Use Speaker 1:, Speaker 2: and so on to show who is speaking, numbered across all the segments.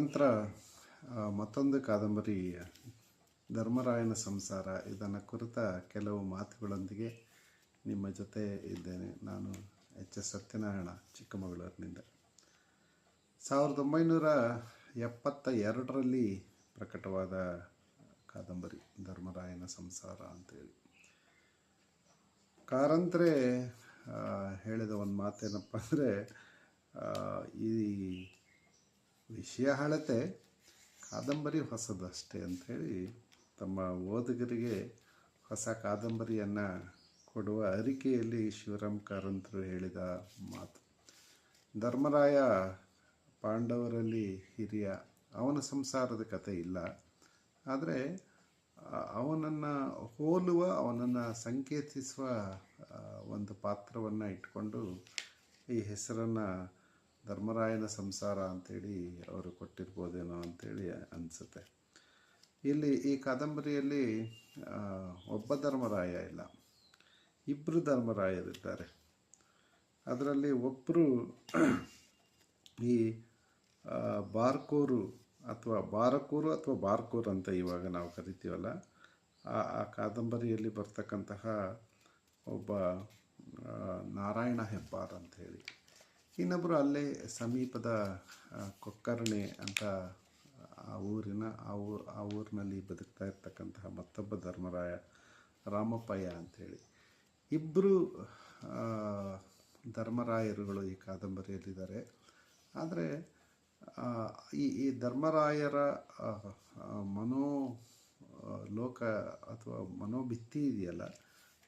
Speaker 1: ಕಾರಂತರ ಆ, ಮತ್ತೊಂದು ಕಾದಂಬರಿ ಧರ್ಮರಾಯನ ಸಂಸಾರ. ಇದನ್ನು ಕುರಿತ ಕೆಲವು ಮಾತುಗಳೊಂದಿಗೆ ನಿಮ್ಮ ಜೊತೆ ಇದ್ದೇನೆ. ನಾನು ಎಚ್ ಎಸ್ ಸತ್ಯನಾರಾಯಣ ಚಿಕ್ಕಮಗಳೂರಿನಿಂದ. ಸಾವಿರದ ಒಂಬೈನೂರ ಎಪ್ಪತ್ತ ಎರಡರಲ್ಲಿ ಪ್ರಕಟವಾದ ಕಾದಂಬರಿ ಧರ್ಮರಾಯನ ಸಂಸಾರ ಅಂತೇಳಿ. ಆ, ಹೇಳಿದ ಒಂದು ಮಾತೇನಪ್ಪ ಅಂದರೆ ಈ ವಿಷಯ ಹಳತೆ ಕಾದಂಬರಿ ಹೊಸದಷ್ಟೇ ಅಂಥೇಳಿ ತಮ್ಮ ಓದುಗರಿಗೆ ಹೊಸ ಕಾದಂಬರಿಯನ್ನು ಕೊಡುವ ಅರಿಕೆಯಲ್ಲಿ ಶಿವರಾಮ್ ಕಾರಂತರು ಹೇಳಿದ ಮಾತು. ಧರ್ಮರಾಯ ಪಾಂಡವರಲ್ಲಿ ಹಿರಿಯ, ಅವನ ಸಂಸಾರದ ಕಥೆ ಇಲ್ಲ. ಆದರೆ, ಅವನನ್ನು ಹೋಲುವ, ಅವನನ್ನು ಸಂಕೇತಿಸುವ ಒಂದು ಪಾತ್ರವನ್ನು ಇಟ್ಕೊಂಡು ಈ ಹೆಸರನ್ನು ಧರ್ಮರಾಯನ ಸಂಸಾರ ಅಂತೇಳಿ ಅವರು ಕೊಟ್ಟಿರ್ಬೋದೇನೋ ಅಂತೇಳಿ ಅನಿಸುತ್ತೆ. ಇಲ್ಲಿ ಈ ಕಾದಂಬರಿಯಲ್ಲಿ ಒಬ್ಬ ಧರ್ಮರಾಯ ಇಲ್ಲ. ಇಬ್ಬರು ಧರ್ಮರಾಯರಿದ್ದಾರೆ. ಅದರಲ್ಲಿ ಒಬ್ಬರು ಈ ಬಾರ್ಕೋರು ಅಥವಾ ಬಾರಕೂರು ಅಥವಾ ಬಾರ್ಕೋರು ಅಂತ ಇವಾಗ ನಾವು ಕರಿತೀವಲ್ಲ, ಆ ಆ ಕಾದಂಬರಿಯಲ್ಲಿ ಬರ್ತಕ್ಕಂತಹ ಒಬ್ಬ ನಾರಾಯಣ ಹೆಬ್ಬಾರ್ ಅಂತ ಹೇಳಿ ಇನ್ನೊಬ್ಬರು ಅಲ್ಲೇ ಸಮೀಪದ ಕೊಕ್ಕರಣೆ ಅಂತ ಆ ಊರಿನ, ಆ ಊರು ಆ ಊರಿನಲ್ಲಿ ಬದುಕ್ತಾ ಇರ್ತಕ್ಕಂತಹ ಮತ್ತೊಬ್ಬ ಧರ್ಮರಾಯ ರಾಮಪ್ಪಯ್ಯ ಅಂಥೇಳಿ ಇಬ್ಬರು ಧರ್ಮರಾಯರುಗಳು ಈ ಕಾದಂಬರಿಯಲ್ಲಿದ್ದಾರೆ. ಆದರೆ ಈ ಈ ಧರ್ಮರಾಯರ ಮನೋ ಲೋಕ ಅಥವಾ ಮನೋಭಿತ್ತಿ ಇದೆಯಲ್ಲ,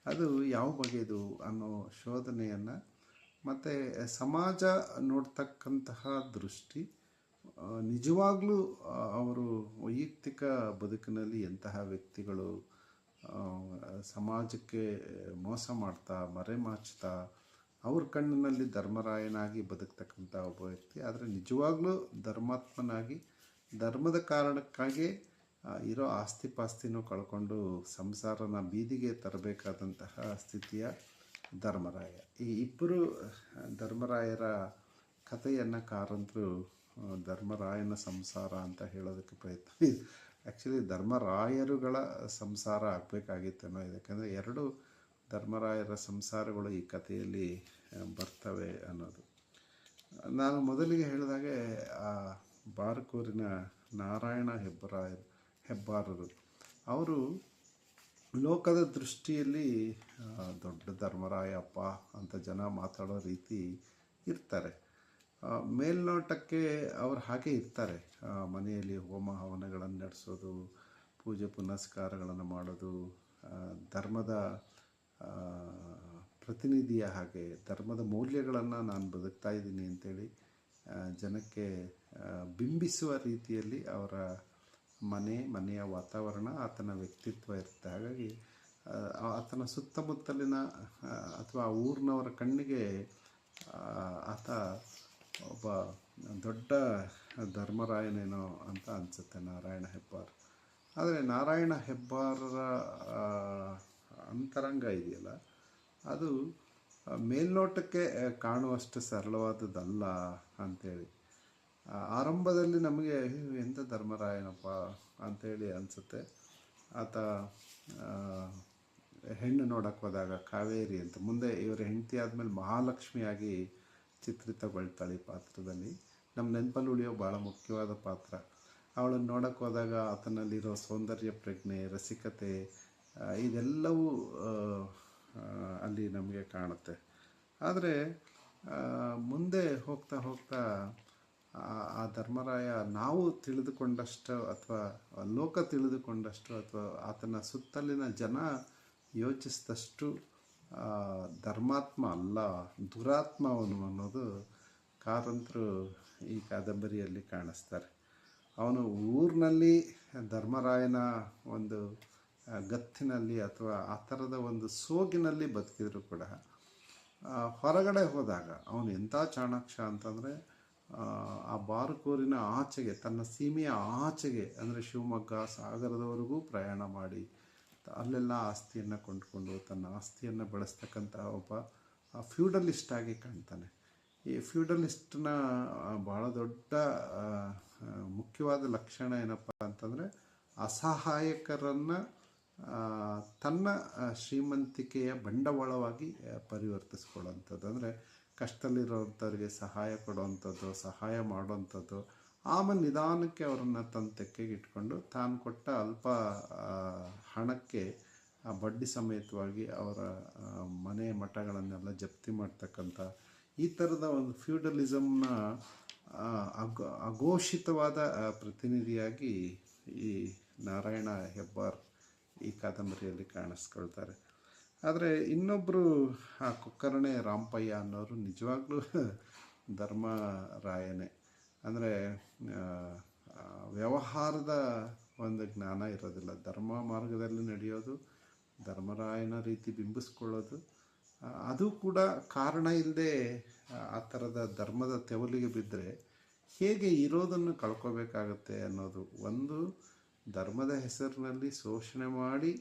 Speaker 1: ಅದು ಯಾವ ಬಗೆದು ಅನ್ನೋ ಶೋಧನೆಯನ್ನು ಮತ್ತು ಸಮಾಜ ನೋಡ್ತಕ್ಕಂತಹ ದೃಷ್ಟಿ ನಿಜವಾಗ್ಲೂ ಅವರು ವೈಯಕ್ತಿಕ ಬದುಕಿನಲ್ಲಿ ಎಂತಹ ವ್ಯಕ್ತಿಗಳು ಸಮಾಜಕ್ಕೆ ಮೋಸ ಮಾಡ್ತಾ ಮರೆಮಾಚ್ತಾ ಅವ್ರ ಕಣ್ಣಿನಲ್ಲಿ ಧರ್ಮರಾಯನಾಗಿ ಬದುಕ್ತಕ್ಕಂಥ ಒಬ್ಬ ವ್ಯಕ್ತಿ. ಆದರೆ ನಿಜವಾಗ್ಲೂ ಧರ್ಮಾತ್ಮನಾಗಿ, ಧರ್ಮದ ಕಾರಣಕ್ಕಾಗಿ ಇರೋ ಆಸ್ತಿ ಪಾಸ್ತಿನೂ ಕಳ್ಕೊಂಡು ಸಂಸಾರನ ಬೀದಿಗೆ ತರಬೇಕಾದಂತಹ ಸ್ಥಿತಿಯ ಧರ್ಮರಾಯ. ಈ ಇಬ್ಬರು ಧರ್ಮರಾಯರ ಕಥೆಯನ್ನು ಕಾರಂತರು ಧರ್ಮರಾಯನ ಸಂಸಾರ ಅಂತ ಹೇಳೋದಕ್ಕೆ ಪ್ರಯತ್ನ ಆ್ಯಕ್ಚುಲಿ ಧರ್ಮರಾಯರುಗಳ ಸಂಸಾರ ಆಗಬೇಕಾಗಿತ್ತೇನೋ ಯಾಕಂದರೆ ಎರಡು ಧರ್ಮರಾಯರ ಸಂಸಾರಗಳು ಈ ಕಥೆಯಲ್ಲಿ ಬರ್ತವೆ ಅನ್ನೋದು. ನಾನು ಮೊದಲಿಗೆ ಹೇಳಿದಾಗೆ, ಆ, ಬಾರ್ಕೂರಿನ ನಾರಾಯಣ ಹೆಬ್ಬರಾಯರು, ಹೆಬ್ಬಾರರು, ಅವರು ಲೋಕದ ದೃಷ್ಟಿಯಲ್ಲಿ ದೊಡ್ಡ ಧರ್ಮರಾಯಪ್ಪ ಅಂತ ಜನ ಮಾತಾಡೋ ರೀತಿ ಇರ್ತಾರೆ. ಮೇಲ್ನೋಟಕ್ಕೆ ಅವ್ರು ಹಾಗೆ ಇರ್ತಾರೆ. ಮನೆಯಲ್ಲಿ ಹೋಮ ಹವನಗಳನ್ನು ನಡೆಸೋದು, ಪೂಜೆ ಪುನಸ್ಕಾರಗಳನ್ನು ಮಾಡೋದು ಧರ್ಮದ ಪ್ರತಿನಿಧಿಯ ಹಾಗೆ ಧರ್ಮದ ಮೌಲ್ಯಗಳನ್ನು ನಾನು ಬದುಕ್ತಾ ಇದ್ದೀನಿ ಅಂತೇಳಿ ಜನಕ್ಕೆ ಬಿಂಬಿಸುವ ರೀತಿಯಲ್ಲಿ ಅವರ ಮನೆ, ಮನೆಯ ವಾತಾವರಣ, ಆತನ ವ್ಯಕ್ತಿತ್ವ ಇರುತ್ತೆ. ಹಾಗಾಗಿ ಆತನ ಸುತ್ತಮುತ್ತಲಿನ ಅಥವಾ ಊರಿನವರ ಕಣ್ಣಿಗೆ ಆತ ಒಬ್ಬ ದೊಡ್ಡ ಧರ್ಮರಾಯನೇನೋ ಅಂತ ಅನಿಸುತ್ತೆ, ನಾರಾಯಣ ಹೆಬ್ಬಾರ್. ಆದರೆ ನಾರಾಯಣ ಹೆಬ್ಬಾರರ ಅಂತರಂಗ ಇದೆಯಲ್ಲ, ಅದು ಮೇಲ್ನೋಟಕ್ಕೆ ಕಾಣುವಷ್ಟು ಸರಳವಾದದ್ದಲ್ಲ ಅಂತೇಳಿ. ಆರಂಭದಲ್ಲಿ ನಮಗೆ "ಅಯ್ಯೋ, ಎಂಥ ಧರ್ಮರಾಯನಪ್ಪ ಅಂಥೇಳಿ ಅನಿಸುತ್ತೆ. ಆತ ಹೆಣ್ಣು ನೋಡಕ್ಕೆ ಹೋದಾಗ ಕಾವೇರಿ ಅಂತ ಮುಂದೆ ಇವರ ಹೆಂಡತಿ ಆದಮೇಲೆ ಮಹಾಲಕ್ಷ್ಮಿಯಾಗಿ ಚಿತ್ರಿತಗೊಳ್ತಾಳೆ ಈ ಪಾತ್ರದಲ್ಲಿ. ನಮ್ಮ ನೆನಪಲ್ಲಿ ಉಳಿಯೋ ಭಾಳ ಮುಖ್ಯವಾದ ಪಾತ್ರ. ಅವಳನ್ನು ನೋಡಕ್ಕೆ ಹೋದಾಗ ಆತನಲ್ಲಿರೋ ಸೌಂದರ್ಯ ಪ್ರಜ್ಞೆ ರಸಿಕತೆ ಇದೆಲ್ಲವೂ ಅಲ್ಲಿ ನಮಗೆ ಕಾಣುತ್ತೆ. ಆದರೆ ಮುಂದೆ ಹೋಗ್ತಾ ಹೋಗ್ತಾ ಆ- ಧರ್ಮರಾಯ ನಾವು ತಿಳಿದುಕೊಂಡಷ್ಟು ಅಥವಾ ಲೋಕ ತಿಳಿದುಕೊಂಡಷ್ಟು ಅಥವಾ ಆತನ ಸುತ್ತಲಿನ ಜನ ಯೋಚಿಸಿದಷ್ಟು ಧರ್ಮಾತ್ಮ ಅಲ್ಲ, ದುರಾತ್ಮ ಅವನು ಅನ್ನೋದು ಕಾರಂತರು ಈ ಕಾದಂಬರಿಯಲ್ಲಿ ಕಾಣಿಸ್ತಾರೆ. ಅವನು ಊರಿನಲ್ಲಿ ಧರ್ಮರಾಯನ ಒಂದು ಗತ್ತಿನಲ್ಲಿ ಅಥವಾ ಆ ಥರದ ಒಂದು ಸೋಗಿನಲ್ಲಿ ಬದುಕಿದ್ರು ಕೂಡ ಹೊರಗಡೆ ಹೋದಾಗ ಅವನು ಎಂಥ ಚಾಣಾಕ್ಷ ಅಂತಂದರೆ ಆ ಬಾರುಕೂರಿನ ಆಚೆಗೆ, ತನ್ನ ಸೀಮೆಯ ಆಚೆಗೆ, ಅಂದರೆ ಶಿವಮೊಗ್ಗ ಸಾಗರದವರೆಗೂ ಪ್ರಯಾಣ ಮಾಡಿ ಅಲ್ಲೆಲ್ಲ ಆಸ್ತಿಯನ್ನು ಕೊಂಡ್ಕೊಂಡು, ತನ್ನ ಆಸ್ತಿಯನ್ನು ಬೆಳೆಸ್ತಕ್ಕಂಥ ಒಬ್ಬ ಫ್ಯೂಡಲಿಸ್ಟ್ ಆಗಿ ಕಾಣ್ತಾನೆ. ಈ ಫ್ಯೂಡಲಿಸ್ಟ್ನ ಭಾಳ ದೊಡ್ಡ ಮುಖ್ಯವಾದ ಲಕ್ಷಣ ಏನಪ್ಪ ಅಂತಂದರೆ, ಅಸಹಾಯಕರನ್ನು ತನ್ನ ಶ್ರೀಮಂತಿಕೆಯ ಬಂಡವಾಳವಾಗಿ ಪರಿವರ್ತಿಸ್ಕೊಳ್ಳೋಂಥದ್ದು ಅಂದರೆ ಕಷ್ಟದಲ್ಲಿರೋವಂಥವ್ರಿಗೆ ಸಹಾಯ ಕೊಡುವಂಥದ್ದು, ಸಹಾಯ ಮಾಡುವಂಥದ್ದು, ಆಮೇಲೆ ನಿಧಾನಕ್ಕೆ ಅವರನ್ನು ತನ್ನ ತೆಕ್ಕೆಗೆ ಇಟ್ಕೊಂಡು ತಾನು ಕೊಟ್ಟ ಅಲ್ಪ ಹಣಕ್ಕೆ ಆ ಬಡ್ಡಿ ಸಮೇತವಾಗಿ ಅವರ ಮನೆ ಮಠಗಳನ್ನೆಲ್ಲ ಜಪ್ತಿ ಮಾಡ್ತಕ್ಕಂಥ ಈ ಥರದ ಒಂದು ಫ್ಯೂಡಲಿಸಮ್ನ ಅಘೋ, ಅಘೋಷಿತವಾದ ಪ್ರತಿನಿಧಿಯಾಗಿ ಈ ನಾರಾಯಣ ಹೆಬ್ಬಾರ್ ಈ ಕಾದಂಬರಿಯಲ್ಲಿ ಕಾಣಿಸ್ಕೊಳ್ತಾರೆ. ಆದರೆ ಇನ್ನೊಬ್ಬರು ಆ ಕೊಕ್ಕರಣೆ ರಾಮಪಯ್ಯ ಅನ್ನೋರು ನಿಜವಾಗ್ಲೂ ಧರ್ಮರಾಯನೇ. ಅಂದರೆ ವ್ಯವಹಾರದ ಒಂದು ಜ್ಞಾನ ಇರೋದಿಲ್ಲ. ಧರ್ಮ ಮಾರ್ಗದಲ್ಲಿ ನಡೆಯೋದು, ಧರ್ಮರಾಯನ ರೀತಿ ಬಿಂಬಿಸ್ಕೊಳ್ಳೋದು ಅದು ಕೂಡ ಕಾರಣ ಇಲ್ಲದೆ ಆ ಥರದ ಧರ್ಮದ ತೆವಲಿಗೆ ಬಿದ್ದರೆ ಹೇಗೆ ಇರೋದನ್ನು ಕಳ್ಕೋಬೇಕಾಗತ್ತೆ ಅನ್ನೋದು ಒಂದು ಧರ್ಮದ ಹೆಸರಿನಲ್ಲಿ ಶೋಷಣೆ ಮಾಡಿ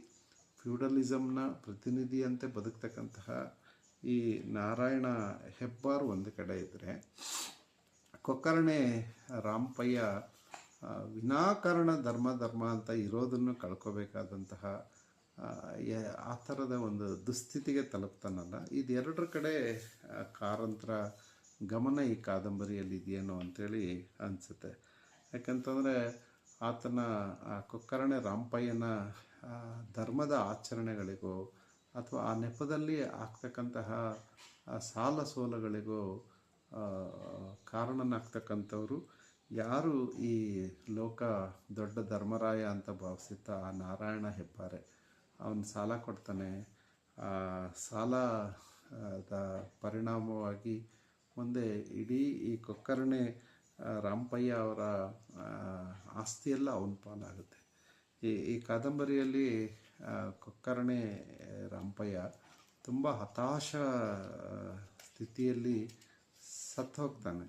Speaker 1: ಫ್ಯೂಡಲಿಸಮ್ನ ಪ್ರತಿನಿಧಿಯಂತೆ ಬದುಕ್ತಕ್ಕಂತಹ ಈ ನಾರಾಯಣ ಹೆಬ್ಬಾರ್ ಒಂದು ಕಡೆ ಇದ್ದರೆ ಕೊಕ್ಕರಣೆ ರಾಮಪಯ್ಯ ವಿನಾಕಾರಣ ಧರ್ಮ ಧರ್ಮ ಅಂತ ಇರೋದನ್ನು ಕಳ್ಕೋಬೇಕಾದಂತಹ ಆ, ಥರದ ಒಂದು ದುಸ್ಥಿತಿಗೆ ತಲುಪ್ತಾನಲ್ಲ. ಇದೆರಡರ ಕಡೆ ಕಾರಂತರ ಗಮನ ಈ ಕಾದಂಬರಿಯಲ್ಲಿ ಇದೆಯೇನೋ ಅಂಥೇಳಿ ಅನಿಸುತ್ತೆ. ಯಾಕಂತಂದರೆ ಆತನ ಕೊಕ್ಕರಣೆ ರಾಮಪಯ್ಯನ ಧರ್ಮದ ಆಚರಣೆಗಳಿಗೂ ಅಥವಾ ಆ ನೆಪದಲ್ಲಿ ಆಗ್ತಕ್ಕಂತಹ ಸಾಲ ಸೋಲಗಳಿಗೂ ಕಾರಣನಾಗ್ತಕ್ಕಂಥವ್ರು ಯಾರು ಈ ಲೋಕ ದೊಡ್ಡ ಧರ್ಮರಾಯ ಅಂತ ಭಾವಿಸುತ್ತಾ ಆ ನಾರಾಯಣ ಹೆಬ್ಬಾರೆ. ಅವನು ಸಾಲ ಕೊಡ್ತಾನೆ. ಆ, ಸಾಲ ಪರಿಣಾಮವಾಗಿ ಮುಂದೆ ಇಡೀ ಈ ಕೊಕ್ಕರಣೆ ರಾಮಪಯ್ಯ ಅವರ ಆಸ್ತಿಯೆಲ್ಲ ಅವನ ಪಾಲಾಗುತ್ತೆ. ಈ ಈ ಕಾದಂಬರಿಯಲ್ಲಿ ಕೊಕ್ಕರಣೆ ರಾಮಪಯ್ಯ ತುಂಬ ಹತಾಶ ಸ್ಥಿತಿಯಲ್ಲಿ ಸತ್ತು ಹೋಗ್ತಾನೆ.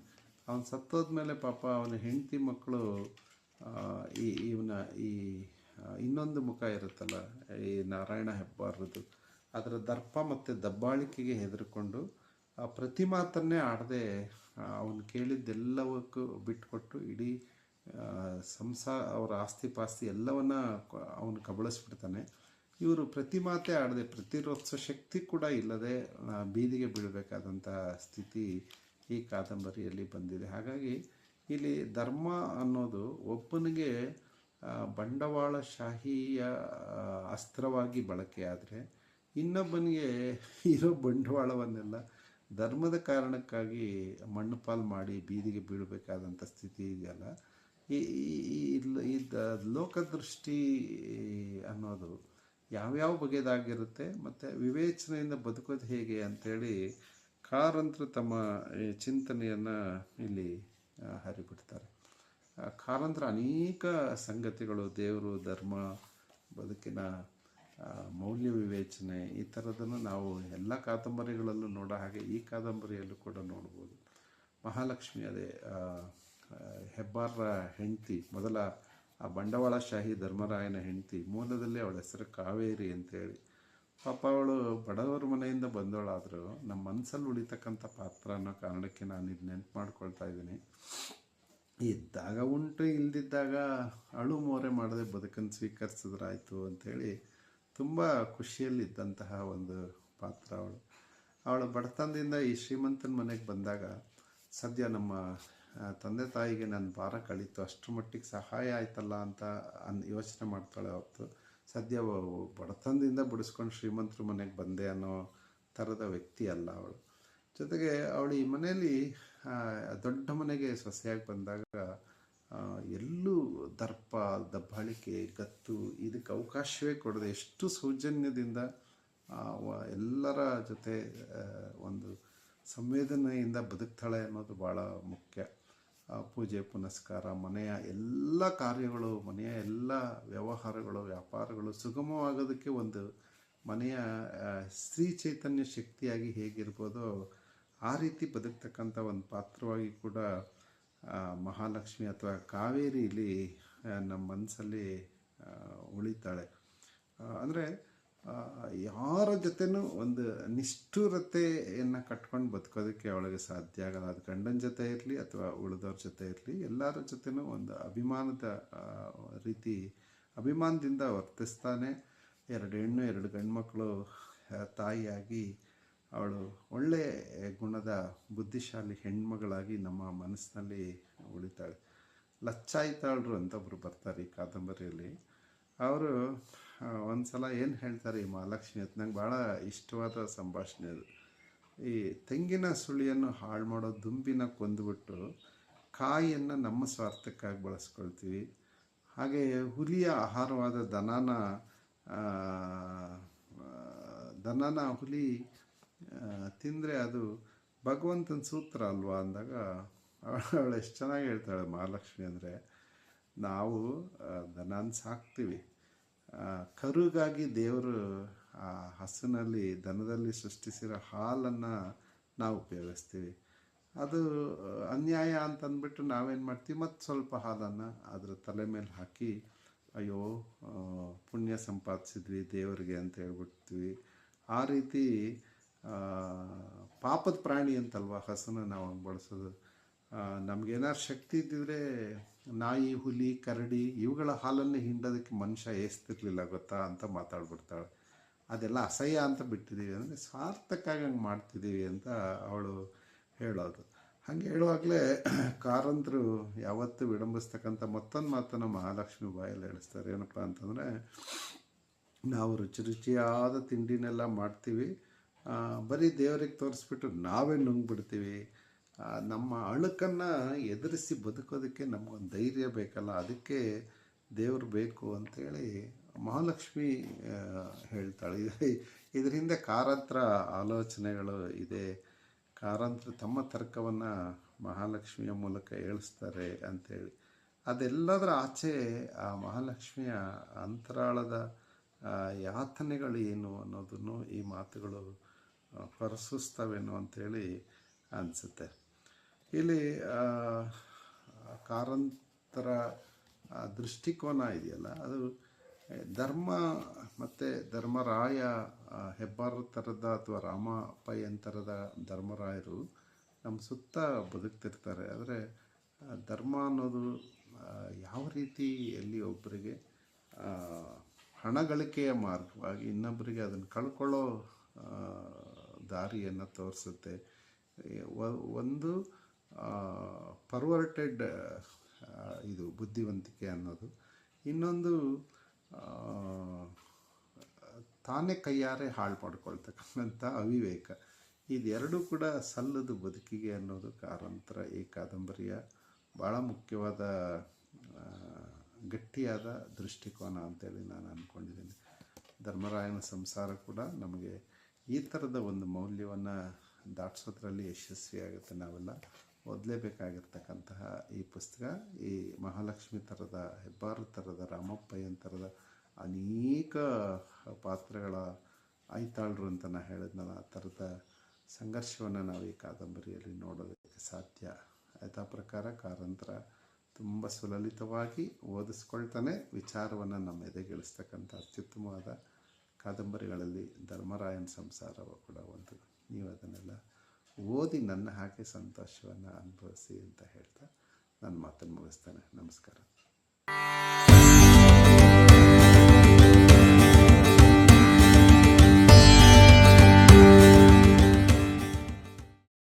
Speaker 1: ಅವನು ಸತ್ತೋದ್ಮೇಲೆ ಪಾಪ ಅವನ ಹೆಂಡತಿ ಮಕ್ಕಳು ಈ, ಇವನ ಈ ಇನ್ನೊಂದು ಮುಖ ಇರುತ್ತಲ್ಲ, ಈ ನಾರಾಯಣ ಹೆಬ್ಬಾರ್ದು ಅದರ ದರ್ಪ ಮತ್ತು ದಬ್ಬಾಳಿಕೆಗೆ ಹೆದರ್ಕೊಂಡು ಆ ಪ್ರತಿ ಮಾತನ್ನೇ ಆಡದೆ ಅವನು ಕೇಳಿದ್ದೆಲ್ಲವಕ್ಕೂ ಬಿಟ್ಟುಕೊಟ್ಟು ಇಡೀ ಸಂಸಾರ ಅವರ ಆಸ್ತಿ ಪಾಸ್ತಿ ಎಲ್ಲವನ್ನ ಅವನು ಕಬಳಿಸ್ಬಿಡ್ತಾನೆ. ಇವರು ಪ್ರತಿ ಮಾತೇ ಆಡದೆ ಪ್ರತಿರೋಧಿಸೋ ಶಕ್ತಿ ಕೂಡ ಇಲ್ಲದೆ ಬೀದಿಗೆ ಬೀಳಬೇಕಾದಂಥ ಸ್ಥಿತಿ ಈ ಕಾದಂಬರಿಯಲ್ಲಿ ಬಂದಿದೆ. ಹಾಗಾಗಿ ಇಲ್ಲಿ ಧರ್ಮ ಅನ್ನೋದು ಒಬ್ಬನಿಗೆ ಬಂಡವಾಳಶಾಹಿಯ ಅಸ್ತ್ರವಾಗಿ ಬಳಕೆಯಾದರೆ, ಇನ್ನೊಬ್ಬನಿಗೆ ಇರೋ ಬಂಡವಾಳವನ್ನೆಲ್ಲ ಧರ್ಮದ ಕಾರಣಕ್ಕಾಗಿ ಮಣ್ಣು ಪಾಲು ಮಾಡಿ ಬೀದಿಗೆ ಬೀಳಬೇಕಾದಂಥ ಸ್ಥಿತಿ ಇದೆಯಲ್ಲ? ಈ ಲೋಕದೃಷ್ಟಿ ಅನ್ನೋದು ಯಾವ್ಯಾವ ಬಗೆದಾಗಿರುತ್ತೆ? ಮತ್ತು ವಿವೇಚನೆಯಿಂದ ಬದುಕೋದು ಹೇಗೆ ಅಂಥೇಳಿ ಕಾರಂತರು ತಮ್ಮ ಚಿಂತನೆಯನ್ನು ಇಲ್ಲಿ ಹರಿಬಿಡ್ತಾರೆ. ಕಾರಂತರ ಅನೇಕ ಸಂಗತಿಗಳು, ದೇವರು, ಧರ್ಮ, ಬದುಕಿನ ಮೌಲ್ಯ ವಿವೇಚನೆ ಈ ಥರದನ್ನು ನಾವು ಎಲ್ಲ ಕಾದಂಬರಿಗಳಲ್ಲೂ ನೋಡೋ ಹಾಗೆ ಈ ಕಾದಂಬರಿಯಲ್ಲೂ ಕೂಡ ನೋಡ್ಬೋದು. ಮಹಾಲಕ್ಷ್ಮಿ, ಅದೇ ಹೆಬ್ಬಾರ್ರ ಹೆಂಡತಿ, ಮೊದಲ ಆ ಬಂಡವಾಳಶಾಹಿ ಧರ್ಮರಾಯನ ಹೆಂಡತಿ, ಮೂಲದಲ್ಲಿ ಅವಳ ಹೆಸರು ಕಾವೇರಿ ಅಂತೇಳಿ. ಪಾಪ ಅವಳು ಬಡವರ ಮನೆಯಿಂದ ಬಂದವಳಾದರೂ ನಮ್ಮ ಮನಸ್ಸಲ್ಲಿ ಉಳಿತಕ್ಕಂಥ ಪಾತ್ರ ಅನ್ನೋ ಕಾರಣಕ್ಕೆ ನಾನು ಇದು ನೆನ್ಪು ಮಾಡ್ಕೊಳ್ತಾ ಇದ್ದೀನಿ. ಇದ್ದಾಗ ಉಂಟು, ಇಲ್ದಿದ್ದಾಗ ಅಳು ಮೋರೆ ಮಾಡದೆ ಬದುಕನ್ನು ಸ್ವೀಕರಿಸಿದ್ರಾಯ್ತು ಅಂಥೇಳಿ ತುಂಬ ಖುಷಿಯಲ್ಲಿದ್ದಂತಹ ಒಂದು ಪಾತ್ರ ಅವಳು. ಅವಳು ಬಡತನದಿಂದ ಈ ಶ್ರೀಮಂತನ ಮನೆಗೆ ಬಂದಾಗ, ಸದ್ಯ ನಮ್ಮ ತಂದೆ ತಾಯಿಗೆ ನನ್ನ ಭಾರ ಕಳೀತು ಅಷ್ಟರ ಮಟ್ಟಿಗೆ ಸಹಾಯ ಆಯ್ತಲ್ಲ ಅಂತ ಅನ್, ಯೋಚನೆ ಮಾಡ್ತಾಳೆ ಅವತ್ತು. ಸದ್ಯ ಬಡತನದಿಂದ ಬಿಡಿಸ್ಕೊಂಡು ಶ್ರೀಮಂತರ ಮನೆಗೆ ಬಂದೆ ಅನ್ನೋ ಥರದ ವ್ಯಕ್ತಿ ಅಲ್ಲ ಅವಳು. ಜೊತೆಗೆ ಅವಳು ಈ ಮನೆಯಲ್ಲಿ ದೊಡ್ಡ ಮನೆಗೆ ಸೊಸೆಯಾಗಿ ಬಂದಾಗ ಎಲ್ಲೂ ದರ್ಪ, ದಬ್ಬಾಳಿಕೆ, ಗತ್ತು ಇದಕ್ಕೆ ಅವಕಾಶವೇ ಕೊಡದೆ ಎಷ್ಟು ಸೌಜನ್ಯದಿಂದ ಎಲ್ಲರ ಜೊತೆ ಒಂದು ಸಂವೇದನೆಯಿಂದ ಬದುಕ್ತಾಳೆ ಅನ್ನೋದು ಭಾಳ ಮುಖ್ಯ. ಪೂಜೆ, ಪುನಸ್ಕಾರ, ಮನೆಯ ಎಲ್ಲ ಕಾರ್ಯಗಳು, ಮನೆಯ ಎಲ್ಲ ವ್ಯವಹಾರಗಳು, ವ್ಯಾಪಾರಗಳು ಸುಗಮವಾಗೋದಕ್ಕೆ ಒಂದು ಮನೆಯ ಸ್ತ್ರೀ ಚೈತನ್ಯ ಶಕ್ತಿಯಾಗಿ ಹೇಗಿರ್ಬೋದು ಆ ರೀತಿ ಬದುಕ್ತಕ್ಕಂಥ ಒಂದು ಪಾತ್ರವಾಗಿ ಕೂಡ ಮಹಾಲಕ್ಷ್ಮಿ ಅಥವಾ ಕಾವೇರಿ ಇಲ್ಲಿ ನಮ್ಮ ಮನಸ್ಸಲ್ಲಿ ಉಳಿತಾಳೆ. ಅಂದರೆ ಯಾರ ಜೊತೆನೂ ಒಂದು ನಿಷ್ಠುರತೆಯನ್ನು ಕಟ್ಕೊಂಡು ಬದುಕೋದಕ್ಕೆ ಅವಳಿಗೆ ಸಾಧ್ಯ ಆಗಲ್ಲ. ಅದು ಗಂಡನ ಜೊತೆ ಇರಲಿ ಅಥವಾ ಉಳಿದವ್ರ ಜೊತೆ ಇರಲಿ, ಎಲ್ಲರ ಜೊತೆನೂ ಒಂದು ಅಭಿಮಾನದ ರೀತಿ ಅಭಿಮಾನದಿಂದ ವರ್ತಿಸ್ತಾನೆ. ಎರಡು ಹೆಣ್ಣು, ಎರಡು ಗಂಡು ಮಕ್ಕಳು ತಾಯಿಯಾಗಿ ಅವಳು ಒಳ್ಳೆ ಗುಣದ ಬುದ್ಧಿಶಾಲಿ ಹೆಣ್ಮಗಳಾಗಿ ನಮ್ಮ ಮನಸ್ಸಿನಲ್ಲಿ ಉಳಿತಾಳೆ. ಲಚ್ಚಾಯಿತಾಳರು ಅಂತ ಒಬ್ರು ಬರ್ತಾರೆ ಈ ಕಾದಂಬರಿಯಲ್ಲಿ. ಅವರು ಒಂದು ಸಲ ಏನು ಹೇಳ್ತಾರೆ ಈ ಮಹಾಲಕ್ಷ್ಮಿ ಅಂತ? ನಂಗೆ ಭಾಳ ಇಷ್ಟವಾದ ಸಂಭಾಷಣೆ ಅದು. ಈ ತೆಂಗಿನ ಸುಳಿಯನ್ನು ಹಾಳು ಮಾಡೋ ದುಂಬಿನ ಕೊಂದುಬಿಟ್ಟು ಕಾಯಿಯನ್ನು ನಮ್ಮ ಸ್ವಾರ್ಥಕ್ಕಾಗಿ ಬಳಸ್ಕೊಳ್ತೀವಿ. ಹಾಗೆ ಹುಲಿಯ ಆಹಾರವಾದ ದನನ ದನನ ಹುಲಿ ತಿಂದರೆ ಅದು ಭಗವಂತನ ಸೂತ್ರ ಅಲ್ವಾ ಅಂದಾಗ ಅವಳು ಎಷ್ಟು ಚೆನ್ನಾಗಿ ಹೇಳ್ತಾಳೆ ಮಹಾಲಕ್ಷ್ಮಿ ಅಂದರೆ, ನಾವು ದನಾನ ಸಾಕ್ತೀವಿ. ಕರುಗಾಗಿ ದೇವರು ಆ ಹಸುನಲ್ಲಿ, ದನದಲ್ಲಿ ಸೃಷ್ಟಿಸಿರೋ ಹಾಲನ್ನು ನಾವು ಉಪಯೋಗಿಸ್ತೀವಿ. ಅದು ಅನ್ಯಾಯ ಅಂತಂದ್ಬಿಟ್ಟು ನಾವೇನು ಮಾಡ್ತೀವಿ? ಮತ್ತು ಸ್ವಲ್ಪ ಹಾಲನ್ನು ಅದರ ತಲೆ ಮೇಲೆ ಹಾಕಿ, ಅಯ್ಯೋ ಪುಣ್ಯ ಸಂಪಾದಿಸಿದ್ವಿ ದೇವರಿಗೆ ಅಂತ ಹೇಳ್ಬಿಡ್ತೀವಿ ಆ ರೀತಿ ಪಾಪದ ಪ್ರಾಣಿ ಅಂತಲ್ವ ಹಸುನ ನಾವು ಹಂಗೆ ಬಳಸೋದು. ನಮಗೇನಾರು ಶಕ್ತಿ ಇದ್ದಿದ್ರೆ ನಾಯಿ, ಹುಲಿ, ಕರಡಿ ಇವುಗಳ ಹಾಲನ್ನು ಹಿಂಡೋದಕ್ಕೆ ಮನುಷ್ಯ ಏಸ್ತಿರ್ಲಿಲ್ಲ ಗೊತ್ತಾ ಅಂತ ಮಾತಾಡ್ಬಿಡ್ತಾಳೆ. ಅದೆಲ್ಲ ಅಸಹ್ಯ ಅಂತ ಬಿಟ್ಟಿದ್ದೀವಿ ಅಂದರೆ ಸ್ವಾರ್ಥಕ್ಕಾಗಿ ಹಂಗೆ ಮಾಡ್ತಿದ್ದೀವಿ ಅಂತ ಅವಳು ಹೇಳೋದು. ಹಾಗೆ ಹೇಳುವಾಗಲೇ ಕಾರಂತರು ಯಾವತ್ತೂ ವಿಡಂಬಿಸ್ತಕ್ಕಂಥ ಮತ್ತೊಂದು ಮಾತನ್ನು ಮಹಾಲಕ್ಷ್ಮಿ ಬಾಯಲ್ಲಿ ಹೇಳಿಸ್ತಾರೆ. ಏನಪ್ಪ ಅಂತಂದರೆ, ನಾವು ರುಚಿ ರುಚಿಯಾದ ತಿಂಡಿನೆಲ್ಲ ಮಾಡ್ತೀವಿ. ಬರೀ ದೇವರಿಗೆ ತೋರಿಸ್ಬಿಟ್ಟು ನಾವೇ ನುಂಗ್ಬಿಡ್ತೀವಿ. ನಮ್ಮ ಅಳುಕನ್ನು ಎದುರಿಸಿ ಬದುಕೋದಕ್ಕೆ ನಮಗೊಂದು ಧೈರ್ಯ ಬೇಕಲ್ಲ, ಅದಕ್ಕೆ ದೇವರು ಬೇಕು ಅಂತೇಳಿ ಮಹಾಲಕ್ಷ್ಮಿ ಹೇಳ್ತಾಳೆ. ಇದರಿಂದ ಕಾರಂತರ ಆಲೋಚನೆಗಳು ಇದೆ. ಕಾರಂತ್ರ ತಮ್ಮ ತರ್ಕವನ್ನು ಮಹಾಲಕ್ಷ್ಮಿಯ ಮೂಲಕ ಹೇಳಿಸ್ತಾರೆ ಅಂತೇಳಿ. ಅದೆಲ್ಲದರ ಆಚೆ ಆ ಮಹಾಲಕ್ಷ್ಮಿಯ ಅಂತರಾಳದ ಯಾತನೆಗಳು ಏನು ಅನ್ನೋದನ್ನು ಈ ಮಾತುಗಳು ಆ, ಹೊರಸೂಸ್ತವೇನೋ ಅಂಥೇಳಿ ಅನಿಸುತ್ತೆ. ಇಲ್ಲಿ ಕಾರಂತರ ದೃಷ್ಟಿಕೋನ ಇದೆಯಲ್ಲ ಅದು ಧರ್ಮ ಮತ್ತು ಧರ್ಮರಾಯ ಹೆಬ್ಬಾರ್ತರದ ಅಥವಾ ರಾಮ ಪಯ್ಯಂತರದ ಧರ್ಮರಾಯರು ನಮ್ಮ ಸುತ್ತ ಬದುಕ್ತಿರ್ತಾರೆ. ಆದರೆ ಧರ್ಮ ಅನ್ನೋದು ಯಾವ ರೀತಿ ಎಲ್ಲಿ ಒಬ್ಬರಿಗೆ ಹಣ ಗಳಿಕೆಯ ಮಾರ್ಗವಾಗಿ ಇನ್ನೊಬ್ಬರಿಗೆ ಅದನ್ನು ಕಳ್ಕೊಳ್ಳೋ ದಾರಿಯನ್ನು ತೋರಿಸುತ್ತೆ. ಒಂದು ಪರ್ವರ್ಟೆಡ್ ಇದು ಬುದ್ಧಿವಂತಿಕೆ ಅನ್ನೋದು. ಇನ್ನೊಂದು ತಾನೇ ಕೈಯಾರೆ ಹಾಳು ಮಾಡ್ಕೊಳ್ತಕ್ಕಂಥ ಅವಿವೇಕ. ಇದೆರಡೂ ಕೂಡ ಸಲ್ಲದು ಬದುಕಿಗೆ ಅನ್ನೋದು ಕಾರಂತರ ಈ ಕಾದಂಬರಿಯ ಭಾಳ ಮುಖ್ಯವಾದ ಗಟ್ಟಿಯಾದ ದೃಷ್ಟಿಕೋನ ಅಂತೇಳಿ ನಾನು ಅಂದ್ಕೊಂಡಿದ್ದೀನಿ ಧರ್ಮರಾಯನ ಸಂಸಾರ ಕೂಡ ನಮಗೆ ಈ ಥರದ ಒಂದು ಮೌಲ್ಯವನ್ನು ದಾಟಿಸೋದ್ರಲ್ಲಿ ಯಶಸ್ವಿಯಾಗುತ್ತೆ ನಾವೆಲ್ಲ. ಓದಲೇಬೇಕಾಗಿರ್ತಕ್ಕಂತಹ ಈ ಪುಸ್ತಕ, ಈ ಮಹಾಲಕ್ಷ್ಮಿ ಥರದ ಹೆಬ್ಬಾರು ಥರದ ರಾಮಪ್ಪಯ್ಯನ ಥರದ ಅನೇಕ ಪಾತ್ರಗಳ ಐತಾಳರು ಅಂತ ನಾನು ಹೇಳಿದ್ನಲ್ಲ ಆ ಥರದ ಸಂಘರ್ಷವನ್ನು ನಾವು ಈ ಕಾದಂಬರಿಯಲ್ಲಿ ನೋಡೋದಕ್ಕೆ ಸಾಧ್ಯ. ಆಯ್ತಾ ಪ್ರಕಾರ ಕಾರಂತರ ತುಂಬ ಸುಲಲಿತವಾಗಿ ಓದಿಸ್ಕೊಳ್ತಾನೆ, ವಿಚಾರವನ್ನು ನಮ್ಮ ಎದೆಗಿಳಿಸ್ತಕ್ಕಂಥ ಅತ್ಯುತ್ತಮವಾದ ಕಾದಂಬರಿಗಳಲ್ಲಿ ಧರ್ಮರಾಯನ ಸಂಸಾರವು ಕೂಡ ಒಂದು. ನೀವು ಅದನ್ನೆಲ್ಲ ಓದಿ ನನ್ನ ಹಾಗೆ ಸಂತೋಷವನ್ನು ಅನುಭವಿಸಿ ಅಂತ ಹೇಳ್ತಾ ನನ್ನ ಮಾತನ್ನು ಮುಗಿಸ್ತೇನೆ. ನಮಸ್ಕಾರ.